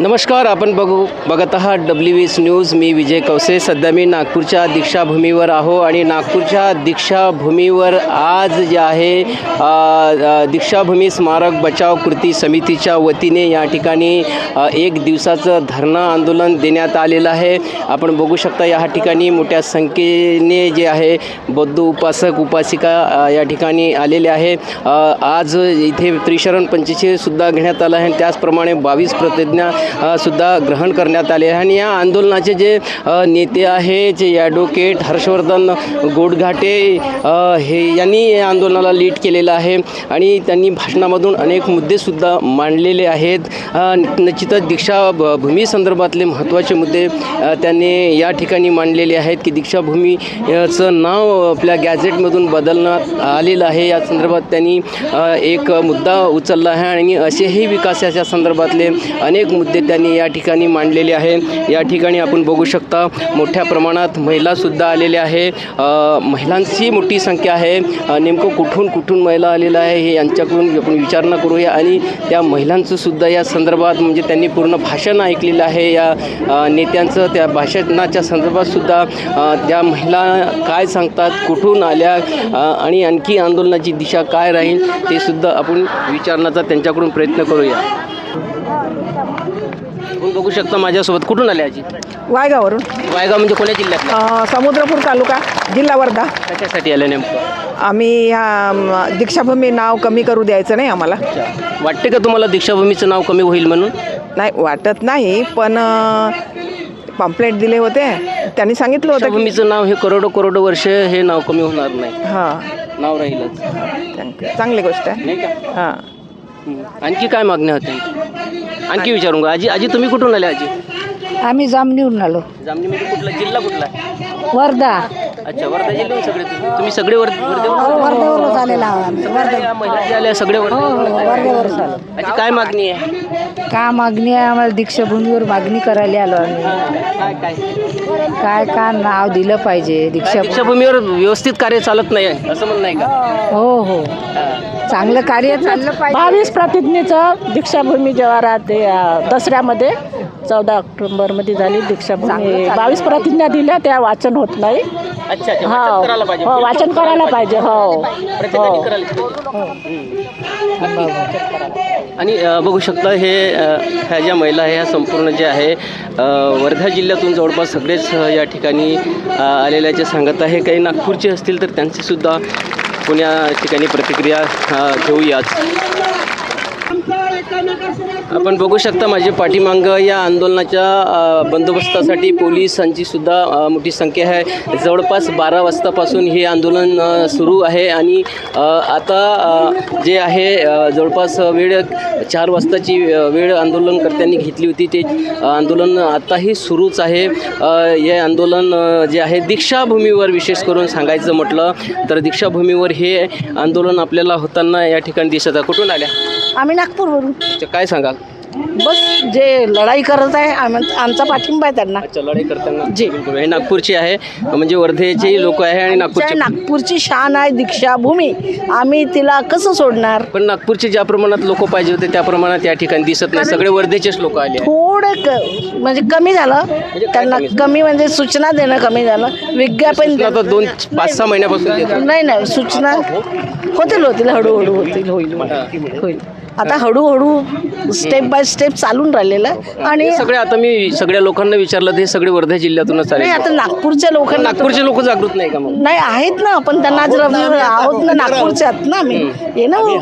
नमस्कार आपण बघू बघत आहात डब्ल्यू एस न्यूज मी विजय कवसे सध्या मी नागपूरच्या दीक्षाभूमीवर आहो आणि नागपूरच्या दीक्षाभूमीवर आज जे आहे दीक्षाभूमी स्मारक बचाव कृती समितीच्या वतीने या ठिकाणी एक दिवसाचं धरणं आंदोलन देण्यात आलेलं आहे. आपण बघू शकता या ठिकाणी मोठ्या संख्येने जे आहे बौद्ध उपासक उपासिका या ठिकाणी आलेले आहे. आज इथे त्रिशरण पंचशीलसुद्धा घेण्यात आलं आहे आणि त्याचप्रमाणे बावीस प्रतिज्ञा सुद्धा ग्रहण करण्यात आले आहे. आणि या आंदोलनाचे जे नेते आहे जे ॲडव्होकेट हर्षवर्धन गोडघाटे हे यांनी या आंदोलनाला लीड केलेलं आहे. आणि त्यांनी भाषणामधून अनेक मुद्देसुद्धा मांडलेले आहेत. निश्चितच दीक्षा भूमी संदर्भातले महत्त्वाचे मुद्दे त्यांनी या ठिकाणी मांडलेले आहेत की दीक्षाभूमीचं नाव आपल्या गॅझेटमधून बदलण्यात आलेलं आहे. या संदर्भात त्यांनी एक मुद्दा उचलला आहे. आणि असेही विकासाच्या संदर्भातले अनेक मुद्दे त्यांनी या ठिकाणी मांडलेले आहे. या ठिकाणी आपण बघू शकता मोठ्या प्रमाणात महिलासुद्धा आलेल्या आहे. महिलांची मोठी संख्या आहे. नेमकं कुठून कुठून महिला आलेलं आहे हे यांच्याकडून आपण विचारणा करूया. आणि त्या महिलांचंसुद्धा या संदर्भात म्हणजे त्यांनी पूर्ण भाषण ऐकलेलं आहे. या नेत्यांचं त्या भाषणाच्या संदर्भातसुद्धा त्या महिला काय सांगतात कुठून आल्या आणि आणखी आंदोलनाची दिशा काय राहील ते सुद्धा आपण विचारण्याचा त्यांच्याकडून प्रयत्न करूया. आपण बघू शकता माझ्यासोबत. कुठून आले आजी? वायगावरून वायगाव म्हणजे कोण्या जिल्ह्यात अ, समुद्रपूर तालुका जिल्हा वर्धा. कशासाठी आले नेमकं? आम्ही ह्या दीक्षाभूमी नाव कमी करू द्यायचं नाही आम्हाला. वाटते का तुम्हाला दीक्षाभूमीचं नाव कमी होईल म्हणून? नाही वाटत नाही पण पम्पलेट दिले होते. त्यांनी सांगितलं होतं की दीक्षाभूमीचं नाव हे करोडो करोडो वर्ष हे नाव कमी होणार नाही. हां. नाव राहीलच. चांग- चांगली गोष्ट आहे. नाही का? हां. हं. आणखी काय मागण्या होत्या? आणखी विचारून का आजी आजी तुम्ही कुठून आले आजी? आम्ही जामनीहून आलो. जामनीमध्ये कुठला? जिल्हा कुठला? वर्धा. अच्छा वर्धा जिल्ह्याहून सगळे तुम्ही. तुम्ही सगळे वर वर्धेहून हो वर्धेवरच आलेला आहोत आम्ही. सगळ्या या महिला ज्या आल्या सगळे वर्धे वर्धेवरच आलो. आजी काय मागणी आहे? का मागणी आहे? आम्हाला दीक्षाभूमीवर मागणी करायला आलो आम्ही. काय काय? काय का नाव दिलं पाहिजे दीक्षा दीक्षाभूमीवर? व्यवस्थित कार्य चालत नाही आहे असं म्हणणं आहे का? हो. हो. चांगलं कार्य चाललं पाहिजे. बावीस प्रतिज्ञेचं दीक्षाभूमी जेव्हा राहते अं, दसऱ्यामध्ये चौदा ऑक्टोबरमध्ये झाली दीक्षाभूमी. बावीस प्रतिज्ञा दिल्या त्या वाचन होत नाही. अच्छा अच्छा हो वाचन करायला पाहिजे. हो वाचन करायला पाहिजे हो. प्रत्येकाने हो. करायला पाहिजे. आणि अ, बघू शकता हे अ, ह्या ज्या महिला आहे ह्या संपूर्ण जे आहे अ, वर्धा जिल्ह्यातून जवळपास सगळेच अ, या ठिकाणी अ, आलेल्याचे सांगत आहे. काही नागपूरचे असतील तर त्यांची आपण पुण्या ठिकाणी प्रतिक्रिया घेऊयाच घेऊयात. आपण बघू शकता माझे पाठीमागं या आंदोलनाच्या बंदोबस्तासाठी पोलिसांची सुद्धा मोठी संख्या आहे. जवळपास बारा वाजतापासून हे आंदोलन सुरू आहे आणि आता जे आहे जवळपास वेळ चार वाजताची वेळ आंदोलनकर्त्यांनी घेतली होती. ते आंदोलन आताही सुरूच आहे. हे आंदोलन जे आहे दीक्षाभूमीवर विशेष करून सांगायचं म्हटलं तर दीक्षाभूमीवर हे आंदोलन आपल्याला होताना या ठिकाणी दिसत आहे. कुठून आल्या? आम्ही नागपूरवरून. अच्छा, काय सांगाल? बस जे लढाई करत आहे आम- आमचा पाठिंबा आहे त्यांना. अच्छा लढाई करताना. जी. बिलकुल. हे नागपूरची आहे. म्हणजे वर्धेचे लोक आहे आणि आमच्या नागपूरचे नागपूरची शान आहे दीक्षाभूमी. आम्ही तिला कसं सोडणार? पण नागपूरचे ज्या प्रमाणात लोक पाहिजे होते त्या प्रमाणात या ठिकाणी दिसत नाही. सगळे वर्धेचेच लोक आले आहे. थोडं क म्हणजे कमी झालं. काय त्यांना कमी झालं? कमी म्हणजे सूचना देणं कमी झालं. विज्ञापन सूचना तर दोन पाच सहा महिन्यापासून. नाही नाही. सूचना होतील होतील. हळूहळू होतील. होईल होईल. होईल. आता हळूहळू स्टेप बाय स्टेप चालून राहिलेलं आहे. आणि सगळे आता मी सगळ्या लोकांना विचारलं ते सगळे वर्धा जिल्ह्यातूनच आले. नाही आता नागपूरच्या लोकांना नागपूरचे लोक जागृत नाही का मग? नाही आहेत ना आपण त्यांना जर आहोत ना नागपूरचे आहात. ना आम्ही. ये ना हो.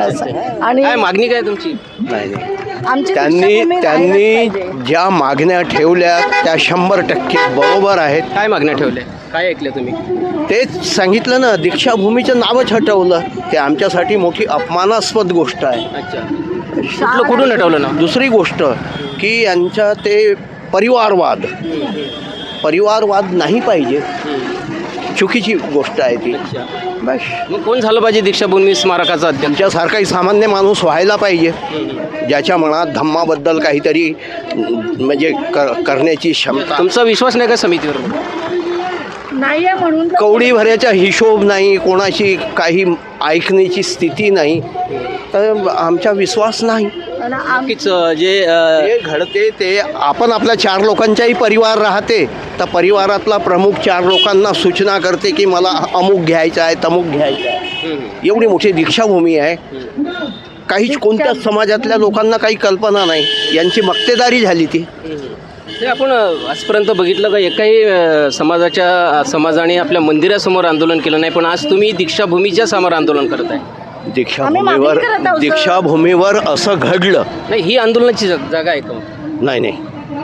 असं. आणि काय मागणी काय तुमची? आमची त्यांनी त्यांनी. ज्या मागण्या ठेवल्या त्या शंभर टक्के बरोबर आहेत. काय मागण्या ठेवल्या? काय ऐकलं तुम्ही? तेच सांगितलं ना दीक्षाभूमीचं नावच हटवलं ते आमच्यासाठी मोठी अपमानास्पद गोष्ट आहे. अच्छा. कुठलं कुठून हटवलं ना दुसरी गोष्ट की यांच्या ते परिवारवाद. परिवारवाद नाही पाहिजे. चुकीची गोष्ट आहे ती. अच्छा. बस. मग कोण झालं पाहिजे दीक्षाभूमी स्मारकाचा अध्यक्ष? तुमच्यासारखाही सामान्य माणूस व्हायला पाहिजे. ज्याच्या मनात धम्माबद्दल काहीतरी म्हणजे कर करण्याची क्षमता. तुमचा विश्वास नाही का समितीवर? नाही आहे म्हणून तर- कवडी भरायचा हिशोब नाही कोणाची काही ऐकण्याची स्थिती नाही. तर आमचा विश्वास नाही. नक्कीच जे घडते ते आपण आपल्या चार लोकांच्याही परिवार राहते तर परिवारातला प्रमुख चार लोकांना सूचना करते की मला अमुक घ्यायचं आहे तमुक घ्यायचं आहे. एवढी मोठी दीक्षाभूमी आहे. काहीच कोणत्याच समाजातल्या लोकांना काही कल्पना नाही. यांची मक्तेदारी झाली ती. ते आपण आजपर्यंत बघितलं का एकाही समाजाच्या समाजाने आपल्या मंदिरासमोर आंदोलन केलं नाही पण आज तुम्ही दीक्षाभूमीच्या समोर आंदोलन करत आहे दीक्षाभूमीवर दीक्षाभूमीवर असं घडलं नाही ही आंदोलनाची जग- जागा आहे का? नाही नाही.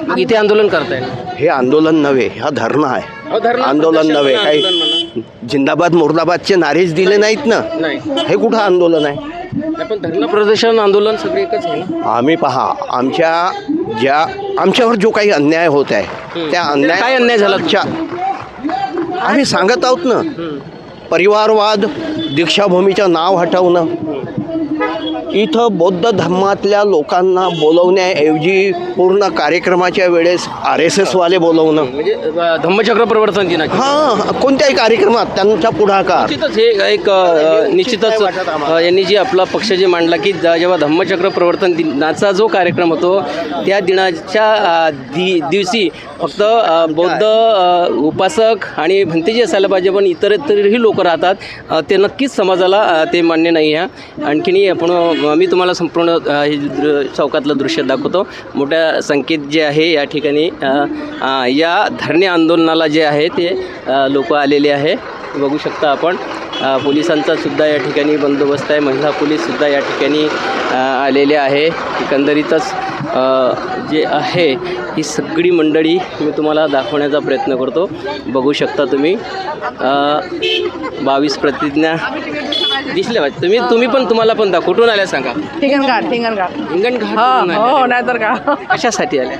मग इथे आंदोलन करताय हे आंदोलन नव्हे हा धरणं आहे. अहो, धरणं आंदोलन प्रदर्शन नव्हे आंदोलन काही जिंदाबाद मुर्दाबादचे नारेच दिले नाहीत ना. नाही. हे कुठं आंदोलन आहे? नाही, पण धरणं प्रदर्शन आंदोलन सगळे एकच आहे ना? आम्ही पहा आमच्या ज्या आमच्यावर जो काही अन्याय होत आहे त्या अन्याय काय अन्याय झाला च्या- आम्ही सांगत आहोत ना. परिवारवाद दीक्षाभूमीचं नाव हटवणं. इथं बौद्ध धर्मातल्या लोकांना बोलवण्याऐवजी पूर्ण कार्यक्रमाच्या वेळेस आर एस एसवाले बोलवणं. म्हणजे धम्मचक्र प्रवर्तन दिनाची. हां कोणत्याही कार्यक्रमात त्यांचा पुढाकार. निश्चितच हे एक अ, निश्चितच अ, यांनी जी आपला पक्ष जे मांडला की ज- जेव्हा धम्मचक्र प्रवर्तन दिनाचा जो कार्यक्रम होतो त्या दिनाच्या अ, दि दिवशी फक्त अ, बौद्ध अ, उपासक आणि भंतेजी असायला पाहिजे पण इतरही लोक राहतात अ, ते नक्कीच समाजाला अ, ते मान्य नाही आहे. आणखीनही आपण मी तुम्हाला संपूर्ण हे दृ- चौकातलं दृश्य दाखवतो. मोठ्या संख्येत जे आहे या ठिकाणी या धरणे आंदोलनाला जे आहे ते लोक आलेले आहे. बघू शकता आपण. पोलिसांचा सुद्धा या ठिकाणी बंदोबस्त आहे. महिला पोलीससुद्धा या ठिकाणी आलेले आहे. एकंदरीतच जे आहे ही सगळी मंडळी मी तुम्हाला दाखवण्याचा प्रयत्न करतो. बघू शकता तुम्ही. बावीस प्रतिज्ञा दिसल्या पाहिजे. तुम्ही तुम्ही पण तुम्हाला पण दाखव. कुठून आल्या सांगा. ठिंगणघाट ठिंगणघाट हिंगणघाट हो नाहीतर का? कशासाठी आल्या?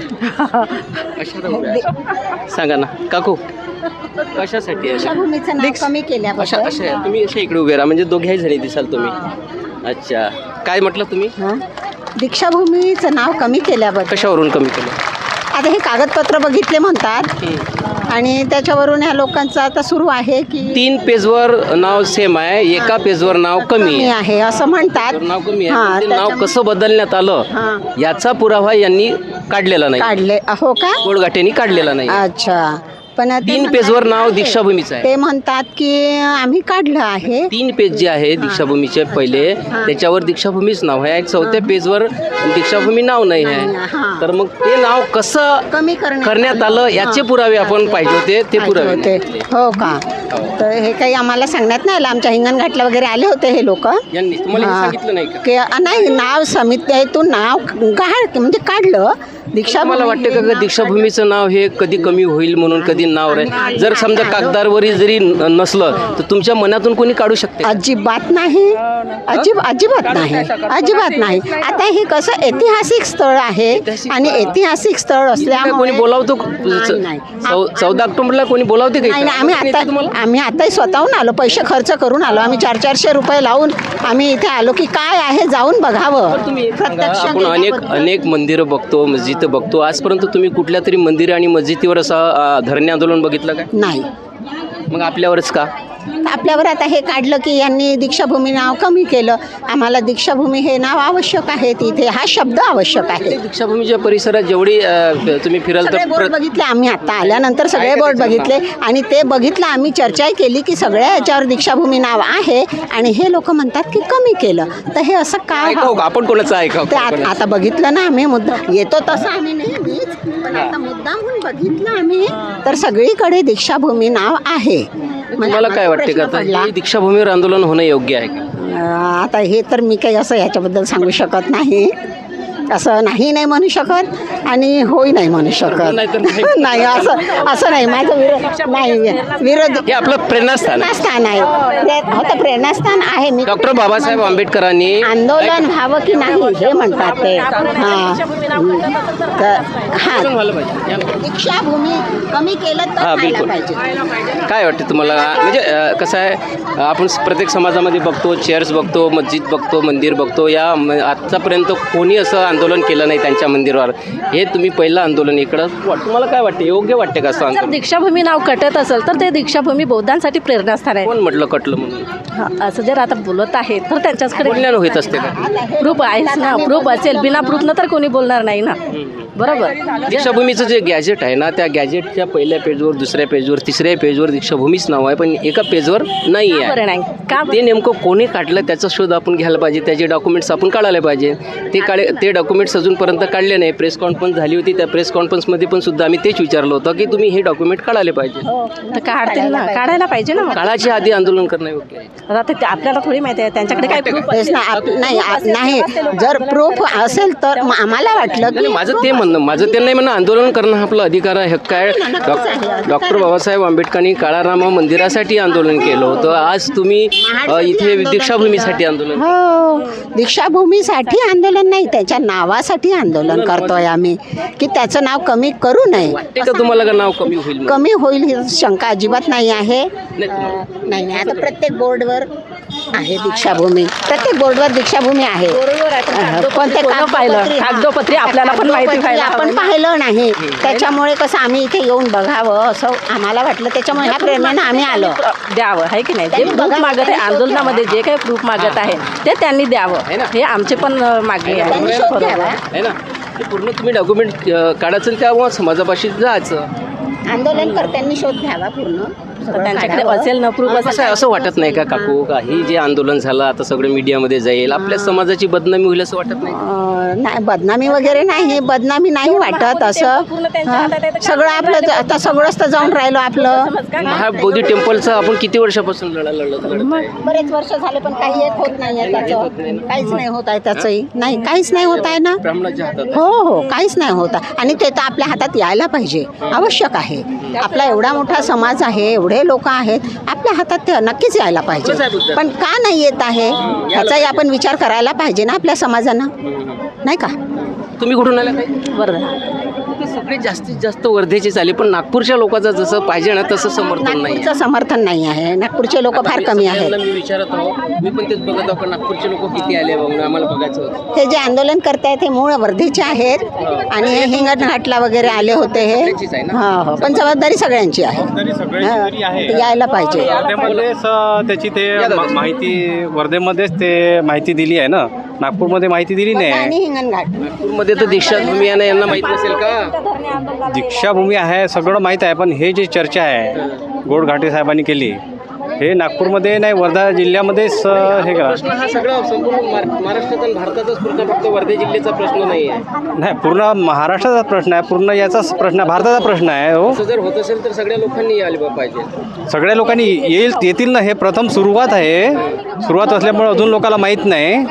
सांगा ना. काकू कशासाठी आल्या भूमीचं नाव कमी अशा केल्याबद्दल अशा तुम्ही अशा इकडे उभे राहा. म्हणजे दोघ्याही जणी दिसाल तुम्ही. अच्छा. काय म्हटलं तुम्ही? हं? दीक्षाभूमीचं नाव कमी केल्याबद्दल. कशावरून कमी केलं? आता हे कागदपत्र बघितले म्हणतात. आणि त्याच्यावरून ह्या लोकांचं आता सुरू आहे की तीन पेजवर नाव सेम आहे. एका पेजवर नाव कमी कमी आहे. आहे असं म्हणतात. नाव कमी हां, आहे पण ते नाव त्याच्यामुळे- कसं बदलण्यात आलं? हां. याचा पुरावा यांनी काढलेला नाही. काढले हो का? गोडगाठ्यांनी काढलेला नाही. अच्छा. पण ते तीन म्हणतात पेजवर नाव दीक्षाभूमीचं आहे. ते म्हणतात की आम्ही काढलं आहे. तीन पेज जे आहे दीक्षाभूमीचे पहिले त्याच्यावर दीक्षाभूमीच नाव आहे. चौथ्या पेजवर दीक्षाभूमी नाव नाही आहे. तर मग ते नाव कसं कमी करण्यात करण्यात आलं. याचे पुरावे आपण पाहिजे होते ते पुरावे. होते. नाही. हो का? तर हे काही आम्हाला सांगण्यात नाही आलं. आमच्या हिंगणघाटला वगैरे आले होते हे लोक. यांनी. तुम्हाला हे सांगितलं नाही का? की नाही नाव समितीतून नाव गाड म्हणजे काढलं. दीक्षा मला वाटतं का का दीक्षाभूमीचं नाव हे कधी कमी होईल म्हणून कधी नाव राहील? जर समजा कागदारवरी जरी न- नसलं तर तुमच्या मनातून कोणी काढू शकते? अजिबात नाही. अजिब अजिबात नाही. अजिबात नाही. आता हे कसं ऐतिहासिक स्थळ आहे आणि ऐतिहासिक स्थळ काय असल्यामुळे कोणी बोलावतो नाही, नाही. चौ- चौदा ऑक्टोबरला कोणी बोलावते नाही का नाही आम्ही? आता आम्ही आताही स्वतःहून आलो. पैसे खर्च करून आलो. आम्ही चार चारशे रुपये लावून आम्ही इथे आलो की काय आहे जाऊन बघावं. तुम्ही एक सांगा, प्रत्यक्ष आपण अनेक गेल्याबद्दल. अनेक मंदिरं बघतो. मस्जिद बघतो. आजपर्यंत तुम्ही कुठल्या तरी मंदिर आणि मस्जिदीवर असं धरणे आंदोलन बघितलं काय? नाही. मग आपल्यावरच का? आपल्यावर आता हे काढलं की यांनी दीक्षाभूमी नाव कमी केलं. आम्हाला दीक्षाभूमी हे नाव आवश्यक आहे तिथे हा शब्द आवश्यक आहे. दीक्षाभूमीच्या परिसरात जेवढी तुम्ही फिराल तर बोर्ड बघितले आम्ही आता. आल्यानंतर सगळे बोर्ड बघितले आणि ते बघितलं आम्ही चर्चाही केली की सगळ्या याच्यावर दीक्षाभूमी नाव आहे आणि हे लोक म्हणतात की कमी केलं. तर हे असं काय आपण कोणाचं ऐकाव? ते आत- बघितलं ना आम्ही मुद्दा. येतो तसं आम्ही नेहमीच पण आता बघितलं आम्ही तर सगळीकडे दीक्षाभूमी नाव आहे. मला काय वाटते? पडला. हे दीक्षाभूमीवर आंदोलन होणं योग्य आहे का? अं, आता हे तर मी काही असं याच्याबद्दल सांगू शकत नाही. असं नाही नाही म्हणू शकत आणि होई नाही म्हणू शकत. नाही. नाही. असं असं नाही. माझं विरोध नाही विरोध हे आपलं प्रेरणास्थान आहे. प्रेरणास्थान आहे. प्रे- हो तर प्रेरणास्थान आहे. मी डॉक्टर बाबासाहेब आंबेडकरांनी आंदोलन व्हावं की नाही हे म्हणतात ते. हां. हां. व्हायला पाहिजे. या. दीक्षाभूमी कमी केलं तर हां, व्हायला बिलकुल. पाहिजे. काय वाटतं तुम्हाला? म्हणजे अ, कसं आहे आपण प्रत्येक समाजामध्ये बघतो चेअर्स बघतो मस्जिद बघतो मंदिर बघतो. या म- आत्तापर्यंत कोणी असं आंदोलन केलं नाही त्यांच्या मंदिरावर. हे तुम्ही पहिलं आंदोलन इकडं. तुम्हाला काय वाटते? योग्य वाटते का असं जर आंदोलन? दीक्षाभूमी नाव कटत असेल तर ते दीक्षाभूमी बौद्धांसाठी प्रेरणास्थान आहे. कोण म्हटलं कटलं म्हणून? हा, असं जर आता बोलत आहे तर त्यांच्याचकडे बोलण्यानं होत असते का? प्रूफ आहेच ना प्रूफ असेल बिना प्रूफनं तर कोणी बोलणार नाही ना. बरोबर? दीक्षाभूमीचं जे गॅजेट आहे ना त्या गॅजेटच्या पहिल्या पेजवर दुसऱ्या पेजवर तिसऱ्या पेजवर दीक्षाभूमीच नाव आहे पण एका पेजवर नाही बरं आहे. नाही? का ते नेमकं कोणी काढलं त्याचा शोध आपण घ्यायला पाहिजे त्याचे डॉक्युमेंट्स आपण काढायला पाहिजे. ते काढे ते डॉक्युमेंट्स अजूनपर्यंत काढले नाही. प्रेस कॉन्फरन्स झाली होती त्या प्रेस कॉन्फरन्समध्ये पण सुद्धा आम्ही तेच विचारलं होतं की तुम्ही हे डॉक्युमेंट काढायला पाहिजे. तर काढतील ना काढायला पाहिजे ना. मग. काळाच्या आधी आंदोलन करणं योग्य आहे. आता ते आपल्याला थोडी माहिती आहे त्यांच्याकडे काय प्रूफ तेच ना आप- नाही जर प्रूफ असेल तर आम्हाला वाटलं नाही की माझं ते म्हणणं माझं ते नाही म्हणणं आंदोलन करणं हा आपला अधिकार आहे. हक्क आहे. डॉक्टर बाबासाहेब आंबेडकरांनी काळारामा मंदिरासाठी आंदोलन केलं होतं. आज तुम्ही अ, इथे दीक्षाभूमीसाठी आंदोलन हो. दीक्षाभूमीसाठी आंदोलन नाही त्याच्या नावासाठी आंदोलन करतोय आम्ही की त्याचं नाव कमी करू नये वाटते का तुम्हाला का नाव कमी होईल म्हणून? कमी होईल ही शंका अजिबात नाही आहे नाही तुम्हाला. नाही नाही आता प्रत्येक बोर्डवर आहे दीक्षाभूमी प्रत्येक बोर्डवर दीक्षाभूमी आहे कोणं पाहिलं? कागदोपत्री- हा. कागदोपत्री आपल्याला पण माहिती कागदोपत्री व्हायला आपण हवी. पाहिलं नाही त्याच्यामुळे कसं आम्ही इथे येऊन बघावं असं आम्हाला वाटलं त्याच्यामुळे ह्या प्रेरणेनं आम्ही आलो द्यावं आहे की नाही जे त्यांनी प्रूफ बघा- मागत आहे त्यांनी शोध आंदोलनामध्ये जे काही प्रूफ मागत आहे ते त्यांनी द्यावं? हे आमचे पण अ, मागणी आहे त्यांनी शोध. आहे ना? ते पूर्ण तुम्ही डॉक्युमेंट काढायचं आणि समाजापाशी जायचं. आंदोलनकर्त्यांनी शोध घ्यावा पूर्ण. तर त्यांच्याकडे. असेल आहे असं वाटत नाही का काकू? का हे जे आंदोलन झालं आता सगळं मीडियामध्ये जाईल. आपल्या समाजाची बदनामी होईल असं वाटत नाही अं, नाही बदनामी वगैरे नाही. बदनामी नाही वाटत असं. हा. सगळं आपलं ज- आता सगळंच तर जाऊन राहिलो आपलं. महाबोधी टेम्पलचं आपण किती वर्षापासून लढा लढत लढत आहे बरेच वर्ष झाले पण काही एक होत नाही आहे त्याचं. काहीच नाही होत आहे त्याचंही. नाही काहीच नाही होत आहे ना? ब्राह्मणाच्या हातात आहे. हो हो काहीच नाही होत आहे. आणि ते तर आपल्या हातात यायला पाहिजे. आवश्यक आहे. आपला एवढा मोठा समाज आहे एवढे लोक आहेत आपल्या हातात ते नक्कीच यायला पाहिजे. पण का नाही येत आहे? ह्याचाही आपण विचार करायला पाहिजे ना आपल्या समाजानं. नाही का? तुम्ही कुठून आला काही बरं ते सगळे जास्तीत जास्त वर्धेचे चाले पण नागपूरच्या लोकांचं जसं पाहिजे ना तसं समर्थन नाही नागपूरचं समर्थन नाही आहे. नागपूरचे लोक फार कमी आहेत. मी विचारत आहो मी पण तेच बघत आहो का नागपूरचे लोक किती आले म्हणून आम्हाला बघायचं होतं. हे जे आंदोलन करतायत हे मूळ वर्धेचे आहेत आणि हे हिंगणघाटला वगैरे आले होते हे. सगळ्यांचीच आहे ना? हो हो. पण जबाबदारी सगळ्यांची आहे. जबाबदारी सगळ्यांची तरी हा, आहे. ते यायला पाहिजे. वर्धेमध्येच अ, त्याची ते मा- माहिती वर्धेमध्येच ते माहिती दिली आहे ना. नागपूरमध्ये माहिती दिली नाही. आणि आहे हिंगणघाट नागपूरमध्ये तर दीक्षाभूमी आहे ना यांना माहीत नसेल का? दीक्षाभूमी आहे सगळं माहीत आहे पण हे जे चर्चा आहे गोडघाटे साहेबांनी केली हे नागपूरमध्ये नाही वर्धा जिल्ह्यामध्येच हे करा प्रश्न हा सगळा संपूर्ण महाराष्ट्रात आणि भारताचाच प्रश्न फक्त वर्धे जिल्ह्याचा प्रश्न नाही आहे. नाही पूर्ण महाराष्ट्राचा प्रश्न आहे पूर्ण याचाच प्रश्न आहे भारताचा प्रश्न आहे हो. असं जर होत असेल तर सगळ्या लोकांनी आले बा पाहिजे. सगळ्या लोकांनी येईल येतील ना हे प्रथम सुरुवात आहे. सुरुवात असल्यामुळे अजून लोकांना माहीत नाही.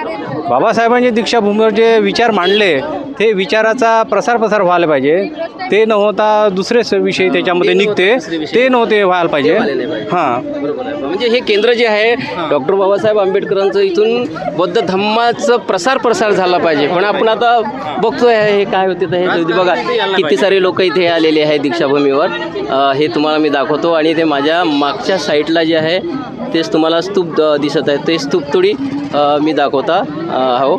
बाबासाहेबांनी दीक्षाभूमीवर जे विचार मांडले ते विचाराचा प्रसार प्रसार व्हायला पाहिजे. ते न होता दुसरे स- विषय त्याच्यामध्ये निघते. ते नव्हते व्हायला पाहिजे. पाहिजे. हां. बरोबर आहे. म्हणजे हे केंद्र जे आहे डॉक्टर बाबासाहेब आंबेडकरांचं इथून बौद्ध धम्माचं प्रसार प्रसार झाला पाहिजे. पण आपण आता बघतोय हे काय होते तर हे बघा किती सारे लोक इथे आलेले आहेत दीक्षाभूमीवर. हे तुम्हाला मी दाखवतो आणि ते माझ्या मागच्या साईडला जे आहे तेच तुम्हाला स्तूप दिसत आहे. ते स्तूप थोडी मी दाखवता हो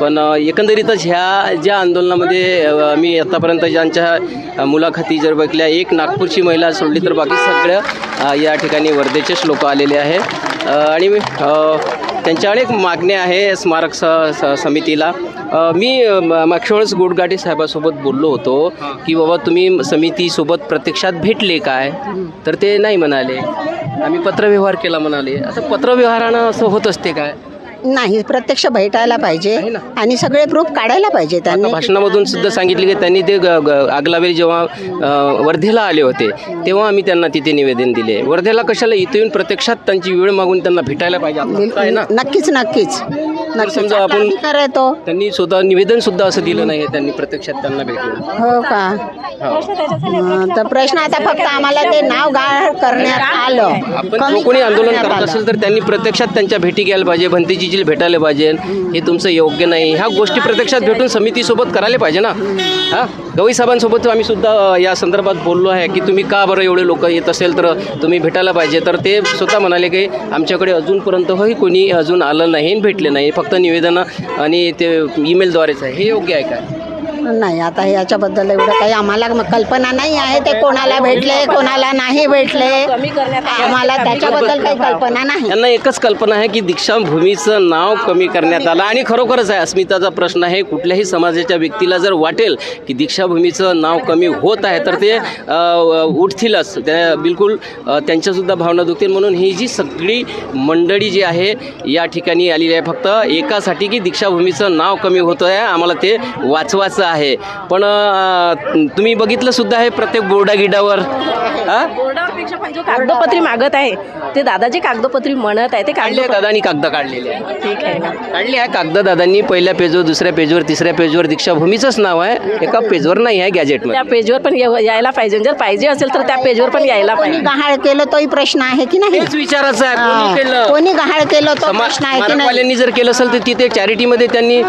पण एकंदरीतच ह्या ज्या आंदोलनामध्ये मी आत्तापर्यंत ज्यांच्या मुलाखती जर बघितल्या एक नागपूरची महिला सोडली तर बाकी सगळ्या या ठिकाणी वर्धेचेच लोक आलेले आहेत अ, आणि त्यांच्या अनेक मागण्या आहे स्मारक स समितीला. म- मागच्या वेळेस गोडगाटे साहेबासोबत बोललो होतो की बाबा तुम्ही समितीसोबत प्रत्यक्षात भेटले काय? तर ते नाही म्हणाले. आम्ही पत्रव्यवहार केला म्हणाले. असं पत्रव्यवहारानं असं होत असते काय? नाही प्रत्यक्ष भेटायला पाहिजे. आणि सगळे प्रूफ काढायला पाहिजे त्यांनी. भाषणामधून सुद्धा सांगितले की त्यांनी ते आगलावेळी जेव्हा वर्धेला आले होते तेव्हा आम्ही त्यांना तिथे निवेदन दिले. वर्धेला कशाला इथे येऊन प्रत्यक्षात त्यांची वेळ मागून त्यांना भेटायला पाहिजे? नक्कीच नक्कीच. नक्कीच समजा आपला आपण- अधिकार आहे तो. त्यांनी स्वतः निवेदन सुद्धा असं दिलं नाही त्यांनी प्रत्यक्षात त्यांना भेटून. हो का? हं, तर प्रश्न आता फक्त आम्हाला ते नाव गाळ करण्यात आलं. आपण जो कोणी आंदोलन करण्यात करत आलं. असेल तर त्यांनी प्रत्यक्षात त्यांच्या भेटी घ्यायला पाहिजे भंतीजीची भेटायला पाहिजे. हे तुमचं योग्य नाही. ह्या गोष्टी प्रत्यक्षात भेटून समितीसोबत करायला पाहिजे ना? हां? गवई साहेबांसोबत आम्ही सुद्धा अ, या संदर्भात बोललो आहे की तुम्ही का बरं एवढे लोक येत असेल तर तुम्ही भेटायला पाहिजे. तर ते स्वतः म्हणाले की आमच्याकडे अजूनपर्यंतही कोणी अजून आलं नाही आणि भेटले नाही. फक्त निवेदनं आणि ते ईमेलद्वारेच आहे. हे योग्य आहे काय नाही आता याच्याबद्दल एवढं काही आम्हाला कल्पना नाही आहे ते कोणाला भेटले कोणाला नाही भेटले. आम्हाला त्याच्याबद्दल काही कल्पना नाही. यांना एकच कल्पना आहे की दीक्षाभूमीचं नाव कमी करण्यात आलं. आणि खरोखरच आहे अस्मिताचा प्रश्न आहे कुठल्याही समाजाच्या व्यक्तीला जर वाटेल की दीक्षाभूमीचं नाव कमी होत आहे तर ते उठतीलच. त्या बिलकुल त्यांच्यासुद्धा भावना दुखतील. म्हणून ही जी सगळी मंडळी जी आहे या ठिकाणी आलेली आहे. फक्त एकासाठी की दीक्षाभूमीचं नाव कमी होतं आहे आम्हाला ते वाचवायचं आहे. पण तुम्ही बघितलं सुद्धा आहे प्रत्येक बोर्डा गिडावर बोर्डापेक्षा पण जो कागदोपत्री मागत आहे ते दादाजी कागदोपत्री म्हणत आहे ते काढले दादानी कागद काढलेले. ठीक आहे काढली आहे कागद दादांनी पहिल्या पेजवर दुसऱ्या पेजवर तिसऱ्या पेजवर दीक्षाभूमीचंच नाव आहे. एका पेजवर नाही आहे त्या गॅजेटमध्ये पेजवर पण यायला पाहिजे. जर पाहिजे असेल तर त्या पेजवर पण यायला कोणी पाहिजे. गहाळ केलं तोही प्रश्न आहे की नाही? विचारायचं आहे कोणी हा. गहाळ केलं तो प्रश्न आहे की नाही? जर केलं असेल तर तिथे चॅरिटीमध्ये त्यांनी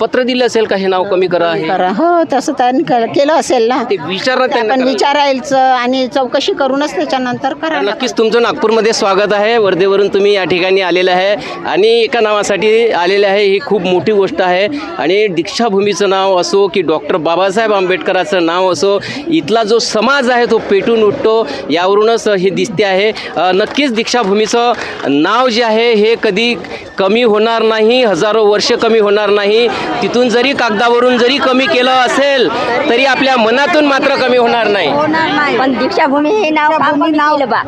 पत्र दिलं असेल का हे नाव कमी करा? हे करा. हो तसं त्यांनी केलं- केलं असेल ना. ते विचारा ते त्यांना आपण करायला. विचारायचं आणि चौकशी करूनच त्याच्यानंतर करायला नक्कीच तुमचं नागपूरमध्ये स्वागत आहे. वर्धेवरून तुम्ही या ठिकाणी आलेलं आहे आणि एका नावासाठी आलेलं आहे. ही खूप मोठी गोष्ट आहे. आणि दीक्षाभूमीचं नाव असो की डॉक्टर बाबासाहेब आंबेडकराचं नाव असो इथला जो समाज आहे तो पेटून उठतो यावरूनच हे दिसते आहे. अ, नक्कीच दीक्षाभूमीचं नाव जे आहे हे कधी कमी होणार नाही हजारो वर्ष कमी होणार नाही. तिथून जरी कागदावरून जरी कमी केलं असेल तरी आपल्या मनातून मात्र कमी होणार नाही. पण दीक्षाभूमी हे नाव केलं बा?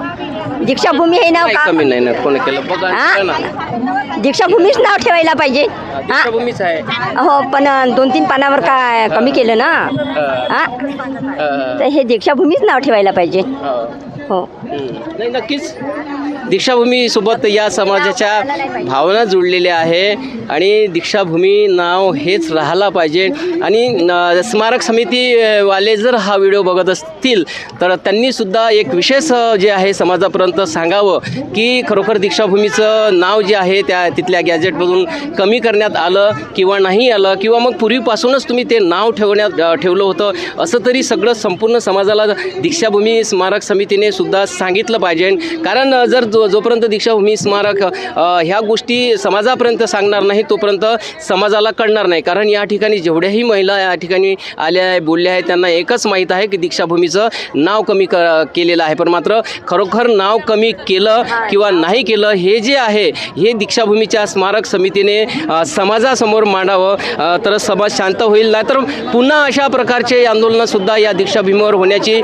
दीक्षाभूमी हे नाव काही का कमी नाही ना कोण केलं? बघा हा? ना. दीक्षाभूमीच नाव ठेवायला पाहिजे. हा? दीक्षाभूमीच आहे. हो पण दोन तीन पानावर काय कमी केलं ना? हा. तर हे दीक्षाभूमीच नाव ठेवायला पाहिजे. हो. हो. नाही नक्कीच. दीक्षाभूमीसोबत या समाजाच्या भावना जुळलेल्या आहे आणि दीक्षाभूमी नाव हेच राहायला पाहिजे. आणि न- स्मारक समिती वाले जर हा व्हिडिओ बघत असतील तर त्यांनीसुद्धा एक विशेष अ, जे आहे समाजापर्यंत सांगावं की खरोखर दीक्षाभूमीचं नाव जे आहे त्या तिथल्या गॅजेटमधून कमी करण्यात आलं किंवा नाही आलं किंवा मग पूर्वीपासूनच तुम्ही ते नाव ठेवण्यात अ, ठेवलं होतं असं तरी सगळं संपूर्ण समाजाला दीक्षाभूमी स्मारक समितीने सुद्धा सांगितलं पाहिजे. कारण जर जो जोपर्यंत दीक्षाभूमी स्मारक ह्या गोष्टी समाजापर्यंत सांगणार नाही तोपर्यंत समाजाला कळणार नाही. कारण या ठिकाणी जेवढ्याही महिला या ठिकाणी आल्या आहे बोलल्या आहेत त्यांना एकच माहीत आहे की दीक्षाभूमीचं नाव कमी क केलेलं आहे. पण मात्र खरोखर नाव कमी केलं किंवा नाही केलं हे जे आहे हे दीक्षाभूमीच्या स्मारक समितीने समाजासमोर मांडावं तर समाज शांत होईल. नाही तर पुन्हा अशा प्रकारचे आंदोलनंसुद्धा या दीक्षाभूमीवर होण्याची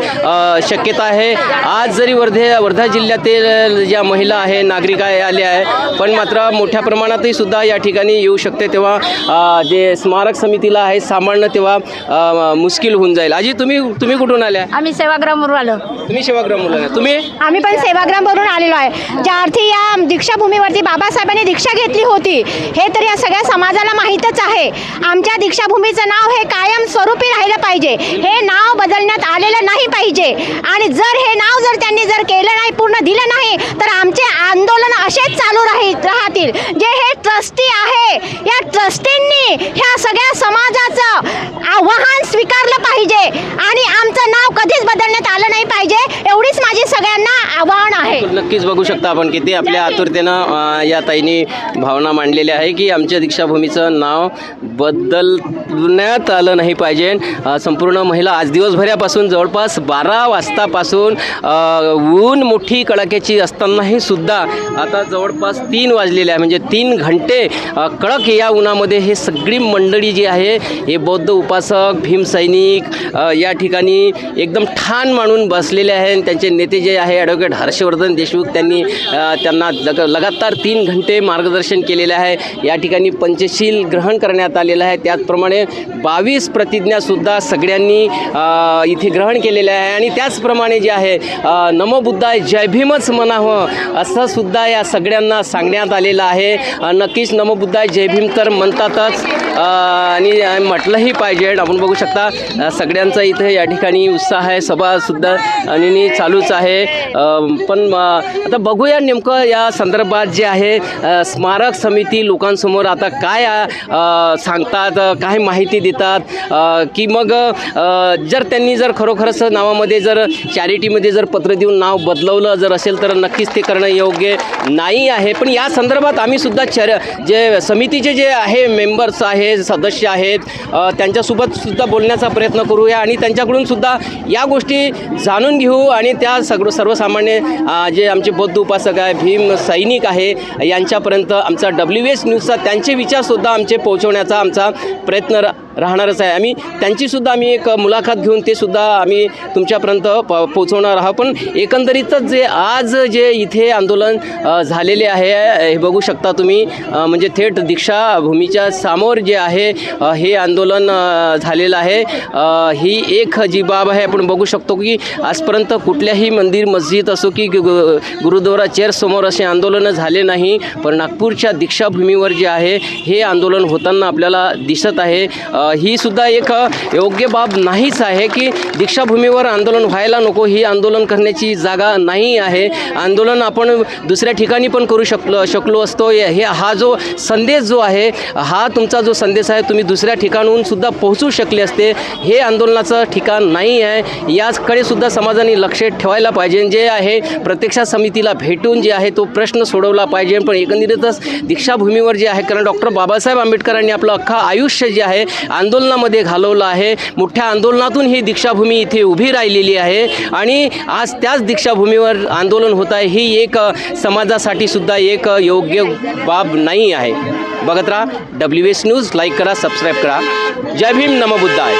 शक्यता आहे. आज जरी वर्धे वर्धा जिल्ह्यातील ज्या महिला आहे नागरिक आहे आले आहे पण मात्र मोठ्या प्रमाणातही सुद्धा या ठिकाणी येऊ शकते तेव्हा जे स्मारक समितीला आहे सांभाळणं तेव्हा मुश्किल होऊन जाईल. आजी तुम्ही तुम्ही कुठून आल्या आम्ही सेवाग्रामवरून आलो. तुम्ही सेवाग्राम मुलं तुम्ही? आम्ही पण सेवाग्रामवरून आलेलो आहे. ज्या अर्थी या दीक्षाभूमीवरती बाबासाहेबांनी दीक्षा घेतली होती हे तर या सगळ्या समाजाला माहीतच आहे. आमच्या दीक्षाभूमीचं नाव हे कायम स्वरूपी राहिलं पाहिजे. हे नाव बदलण्यात आलेलं नाही पाहिजे. आणि जर हे नाव जर त्यांनी जर केलं नाही पूर्ण दिलं नाही तर आमचे आंदोलन असेच चालू राही राहतील. जे हे ट्रस्टी आहे या ट्रस्टींनी ह्या सगळ्या समाजाचं आव्हान स्वीकारलं पाहिजे आणि आमचं नाव कधीच बदलण्यात आलं नाही पाहिजे एवढीच माझी सगळ्यांना आव्हान आहे. नक्कीच बघू शकता आपण किती आपल्या आतुरतेनं या ताईंनी भावना मांडलेल्या आहे की आमच्या दीक्षाभूमीचं नाव बदलण्यात आलं नाही पाहिजे. संपूर्ण महिला आज दिवसभरापासून जवळपास बारा वाजतापासून ऊन मोठी कडाक्याची असतानाही सुद्धा आता जवळपास तीन वाजलेले आहे. म्हणजे तीन घंटे कडक या उन्हामध्ये हे सगळी मंडळी जी आहे हे बौद्ध उपासक भीमसैनिक या ठिकाणी एकदम ठाण मांडून बसलेले आहे आणि त्यांचे नेते जे आहे ॲडव्होकेट हर्षवर्धन देशमुख त्यांनी त्यांना लग लगातार तीन घंटे मार्गदर्शन केलेले आहे. या ठिकाणी पंचशील ग्रहण करण्यात आलेलं आहे. त्याचप्रमाणे बावीस प्रतिज्ञासुद्धा सगळ्यांनी इथे ग्रहण केलेले आहे. आणि त्याचप्रमाणे जे आहे नमो बुद्धाय जय भीमच म्हणावं असं सुद्धा या सगळ्यांना सांगण्यात आलेलं आहे. नक्कीच नमो बुद्धाय जय भीम तर म्हणतातच. आणि म्हटलंही पाहिजे आपण बघू शकता सगळ्यांचा इथे या ठिकाणी उत्साह आहे सभासुद्धा आणि चालूच आहे. पण आता बघूया नेमकं या संदर्भात जे आहे स्मारक समिती लोकांसमोर आता काय सांगतात काय माहिती देतात की मग जर त्यांनी जर खरोखरच नावामध्ये जर चॅरिटीमध्ये जर पत्र देऊन नाव बदलवलं जर असेल तर नक्कीच ते करणं योग्य नाही आहे. पण या संदर्भात आम्ही सुद्धा चर जे समितीचे जे आहे मेंबर्स आहे सदस्य आहेत त्यांच्यासोबत सुद्धा बोलण्याचा प्रयत्न करूया आणि त्यांच्याकडून सुद्धा या गोष्टी जाणून घेऊ आणि त्या सगळं सर्वसामान्य जे आमचे बौद्ध उपासक आहे भीम सैनिक आहे यांच्यापर्यंत आमचा डब्ल्यू एस न्यूजचा त्यांचे विचारसुद्धा आमचे पोहोचवण्याचा आमचा प्रयत्न रा राहणारच आहे. आम्ही त्यांचीसुद्धा आम्ही एक मुलाखत घेऊन ते सुद्धा आम्ही तुमच्यापर्यंत प पोचवणार आहोत. पण एकंदरीतच जे आज जे इथे आंदोलन झालेले आहे हे बघू शकता तुम्ही. म्हणजे थेट दीक्षाभूमीच्या समोर जे आहे हे आंदोलन झालेलं आहे. ही एक जी बाब आहे आपण बघू शकतो की आजपर्यंत कुठल्याही मंदिर मस्जिद असो की गुरुद्वारा चेअरसमोर असे आंदोलनं झाले नाही. पण नागपूरच्या दीक्षाभूमीवर जे आहे हे आंदोलन होताना आपल्याला दिसत आहे. ही सुद्धा एक योग्य बाब नाहीच आहे की दीक्षाभूमीवर आंदोलन व्हायला नको ही आंदोलन करण्याची जागा नाही आहे. आंदोलन आपण दुसऱ्या ठिकाणी पण करू शकलो शकलो असतो. हे हा जो संदेश जो आहे हा तुमचा जो संदेश आहे तुम्ही दुसऱ्या ठिकाणहून सुद्धा पोहोचू शकले असते. हे आंदोलनाचं ठिकाण नाही आहे. याकडे सुद्धा समाजाने लक्ष ठेवायला पाहिजे. जे आहे प्रत्यक्षा समितीला भेटून जे आहे तो प्रश्न सोडवला पाहिजे. पण एकंदरीतच दीक्षाभूमीवर जे आहे कारण डॉक्टर बाबासाहेब आंबेडकरांनी आपलं अख्खं आयुष्य जे आहे आंदोलनामध्ये घालवलं आहे. मोठ्या आंदोलनातून ही दीक्षाभूमी इथे उभी राहिलेली आहे. आणि आज त्याच दीक्षाभूमीवर आंदोलन होत आहे. ही एक समाजासाठी सुद्धा एक योग्य बाब नाही आहे. बघत राहा. डब्ल्यू एस न्यूज लाईक करा सबस्क्राईब करा. जय भीम नमबुद्धाय